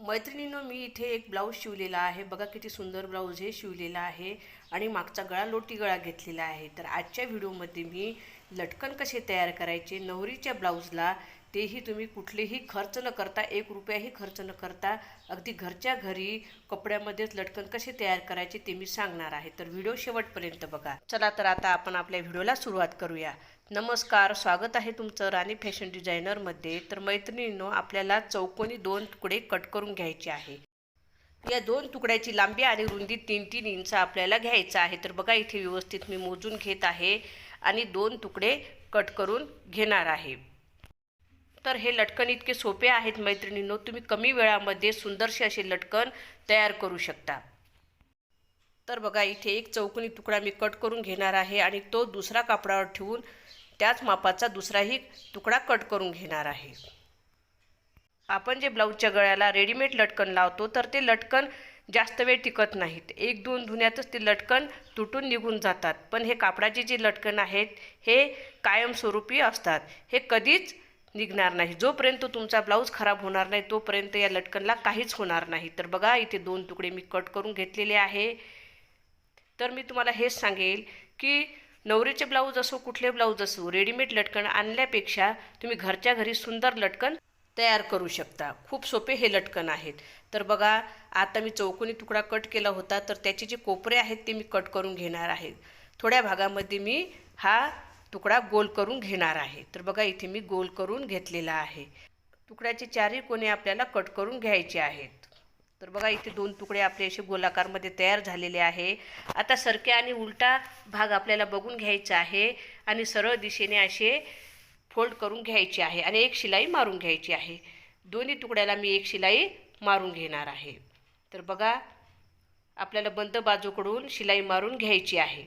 मैत्रिणीनं मी इथे एक ब्लाऊज शिवलेला आहे. बघा किती सुंदर ब्लाऊज हे शिवलेला आहे आणि मागचा गळा लोटी गळा घेतलेला आहे. तर आजच्या व्हिडिओमध्ये मी लटकन कसे तयार करायचे नवरीच्या ब्लाऊजला तेही तुम्ही कुठलेही खर्च न करता एक रुपयाही खर्च न करता अगदी घरच्या घरी कपड्यामध्येच लटकन कसे तयार करायचे ते मी सांगणार आहे. तर व्हिडिओ शेवटपर्यंत बघा. चला तर आता आपण आपल्या व्हिडिओला सुरुवात करूया. नमस्कार स्वागत आहे तुमचं राणी फॅशन डिझायनरमध्ये तर मैत्रिणींनो आपल्याला चौकोनी दोन तुकडे कट करून घ्यायचे आहे. या दोन तुकड्याची लांबी आणि रुंदी तीन तीन इंच आपल्याला घ्यायचं आहे. तर बघा इथे व्यवस्थित मी मोजून घेत आहे आणि दोन तुकडे कट करून घेणार आहे. तर हे लटकन इतके सोपे आहेत मैत्रिणींनो तुम्ही कमी वेळामध्ये सुंदरसे असे लटकन तयार करू शकता. तर बघा इथे एक चौकोनी तुकडा मी कट करून घेणार आहे आणि तो दुसरा कापडावर ठेवून त्याच मापाचा दुसराही तुकडा कट करून घेणार आहे. आपण जे ब्लाऊजच्या गळ्याला रेडीमेड लटकन लावतो तर ते लटकन जास्त वेळ टिकत नाहीत. एक दोन धुण्यातच ते लटकन तुटून निघून जातात. पण हे कापडाचे जे लटकन आहेत हे कायमस्वरूपी असतात. हे कधीच निघणार नाही. जोपर्यंत तुमचा ब्लाऊज खराब होणार नाही तोपर्यंत या लटकनला काहीच होणार नाही. तर बघा इथे दोन तुकडे मी कट करून घेतलेले आहे. तर मी तुम्हाला हेच सांगेल की नवरीचे ब्लाऊज असो कुठले ब्लाऊज असो रेडीमेड लटकन आणल्यापेक्षा तुम्ही घरच्या घरी सुंदर लटकन तयार करू शकता. खूप सोपे हे लटकन आहेत. तर बघा आता मी चौकोनी तुकडा कट केला होता तर त्याचे जे कोपरे आहेत ते मी कट करून घेणार आहे. थोड्या भागामध्ये मी हा तुकडा गोल करून घेणार आहे. तर बघा इथे मी गोल करून घेतलेला आहे. तुकड्याचे चारही कोणे आपल्याला कट करून घ्यायचे आहेत. तर बघा इथे दोन तुकडे आपले असे गोलाकारमध्ये तयार झालेले आहे. आता सरक्या आणि उलटा भाग आपल्याला बघून घ्यायचा आहे आणि सरळ दिशेने असे फोल्ड करून घ्यायचे आहे आणि एक शिलाई मारून घ्यायची आहे. दोन्ही तुकड्याला मी एक शिलाई मारून घेणार आहे. तर बघा आपल्याला बंद बाजूकडून शिलाई मारून घ्यायची आहे.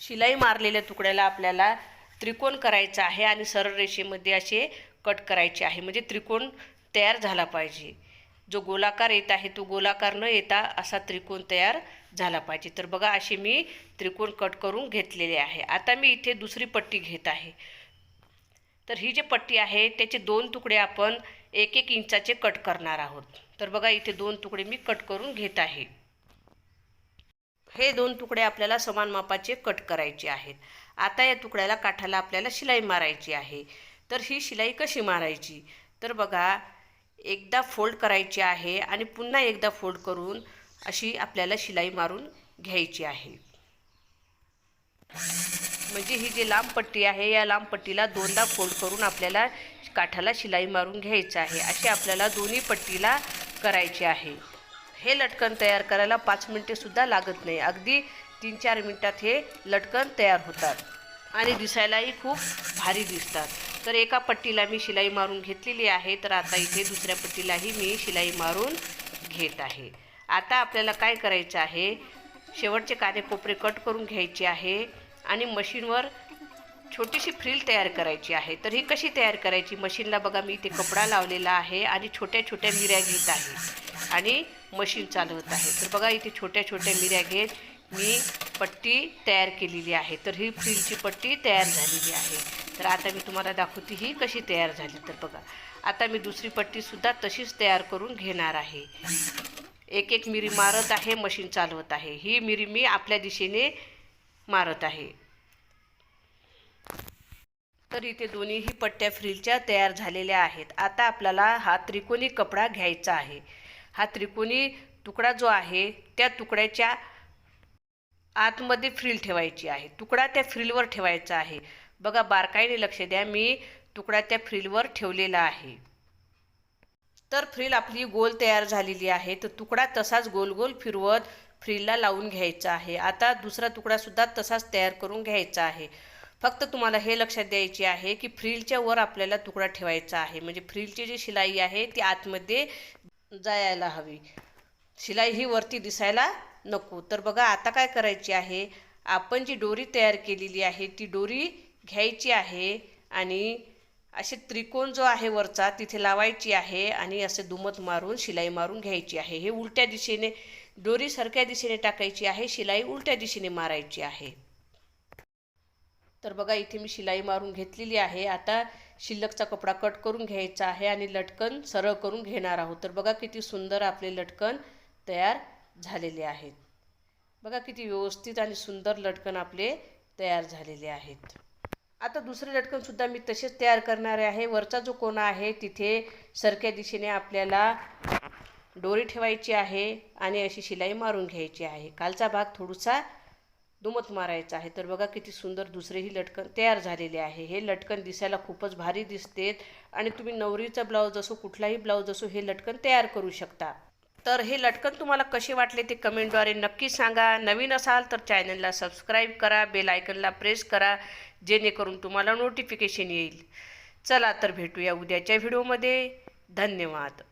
शिलाई मारलेल्या तुकड्याला आपल्याला त्रिकोण करायचा आहे आणि सरळ रेषेमध्ये असे कट करायचे आहे. म्हणजे त्रिकोण तयार झाला पाहिजे. जो गोलाकार येत आहे तो गोलाकार न येता असा त्रिकोण तयार झाला पाहिजे. तर बघा असे मी त्रिकोण कट करून घेतलेले आहे. आता मी इथे दुसरी पट्टी घेत आहे. तर ही जी पट्टी आहे त्याचे दोन तुकडे आपण एक एक इंचाचे कट करणार आहोत. तर बघा इथे दोन तुकडे मी कट करून घेत आहे. हे दोन तुकडे आपल्याला समान मापाचे कट करायचे आहेत. आता या तुकड्याला काठाला आपल्याला शिलाई मारायची आहे. तर ही शिलाई कशी मारायची? तर बघा एकदा फोल्ड करायची आहे आणि पुन्हा एकदा फोल्ड करून अशी आपल्याला शिलाई मारून घ्यायची आहे. म्हणजे ही जी लांब पट्टी आहे या लांब पट्टीला दोनदा फोल्ड करून आपल्याला काठाला शिलाई मारून घ्यायचं आहे. अशी आपल्याला दोन्ही पट्टीला करायचे आहे. हे लटकन तयार करायला पाच मिनटेसुद्धा लागत नाही. अगदी तीन चार मिनटात हे लटकन तयार होतात आणि दिसायलाही खूप भारी दिसतात. तर एका पट्टीला मी शिलाई मारून घेतलेली आहे. तर आता इथे दुसऱ्या पट्टीलाही मी शिलाई मारून घेत आहे. आता आपल्याला काय करायचं आहे? शेवटचे कानेकोपरे कट करून घ्यायचे आहे आणि मशीनवर छोटीशी फ्रील तयार करायची आहे. तर ही कशी तयार करायची? मशीनला बघा मी इथे कपडा लावलेला आहे आणि छोट्या छोट्या मिऱ्या घेत आहे आणि मशीन चालवत आहे. तर बघा इथे छोट्या छोट्या मिऱ्या घेत मी पट्टी तयार केलेली आहे. तर ही फ्रीलची पट्टी तयार झालेली आहे. तर आता मी तुम्हाला दाखवते ही कशी तयार झाली. तर बघा आता मी दुसरी पट्टीसुद्धा तशीच तयार करून घेणार आहे. एक एक मिरी मारत आहे मशीन चालवत आहे. ही मिरी मी आपल्या दिशेने मारत आहे. तर इथे दोन्हीही पट्ट्या फ्रिलच्या तयार झालेल्या आहेत. आता आपल्याला हा त्रिकोणी कपडा घ्यायचा आहे. हा त्रिकोणी तुकडा जो आहे त्या तुकड्याच्या आतमध्ये फ्रिल ठेवायची आहे. तुकडा त्या फ्रिलवर ठेवायचा आहे. बघा बारकाईने लक्ष द्या. मी तुकडा त्या फ्रीलवर ठेवलेला आहे. तर फ्रील आपली गोल तयार झालेली आहे. तर तुकडा तसाच गोल गोल फिरवत फ्रीलला लावून घ्यायचा आहे. आता दुसरा तुकडासुद्धा तसाच तयार करून घ्यायचा आहे. फक्त तुम्हाला हे लक्षात द्यायचे आहे की फ्रीलच्या वर आपल्याला तुकडा ठेवायचा आहे. म्हणजे फ्रीलची जी शिलाई आहे ती आतमध्ये जायला हवी. शिलाई ही वरती दिसायला नको. तर बघा आता काय करायची आहे? आपण जी डोरी तयार केलेली आहे ती डोरी घ्यायची आहे आणि असे त्रिकोण जो आहे वरचा तिथे लावायची आहे आणि असे दुमत मारून शिलाई मारून घ्यायची आहे. हे उलट्या दिशेने दोरी सारख्या दिशेने टाकायची आहे शिलाई उलट्या दिशेने मारायची आहे. तर बघा इथे मी शिलाई मारून घेतलेली आहे. आता शिल्लकचा कपडा कट करून घ्यायचा आहे आणि लटकन सरळ करून घेणार आहोत. तर बघा किती सुंदर आपले लटकन तयार झालेले आहेत. बघा किती व्यवस्थित आणि सुंदर लटकन आपले तयार झालेले आहेत. आता दुसरे लटकनसुद्धा मी तसेच तयार करणार आहे. वरचा जो कोणा आहे तिथे सरक्या दिशेने आपल्याला डोरी ठेवायची आहे आणि अशी शिलाई मारून घ्यायची आहे. कालचा भाग थोडासा दुमत मारायचा आहे. तर बघा किती सुंदर दुसरेही लटकन तयार झालेले आहे. हे लटकन दिसायला खूपच भारी दिसतेत आणि तुम्ही नवरीचा ब्लाऊज असो कुठलाही ब्लाऊज असो हे लटकन तयार करू शकता. तर हे लटकन तुम्हाला कसे वाटले ते कमेंटद्वारे नक्की सांगा. नवीन असाल तर चॅनलला सबस्क्राईब करा बेल आयकनला प्रेस करा जेणेकरून तुम्हाला नोटिफिकेशन येईल. चला तर भेटूया उद्याच्या व्हिडिओमध्ये. धन्यवाद.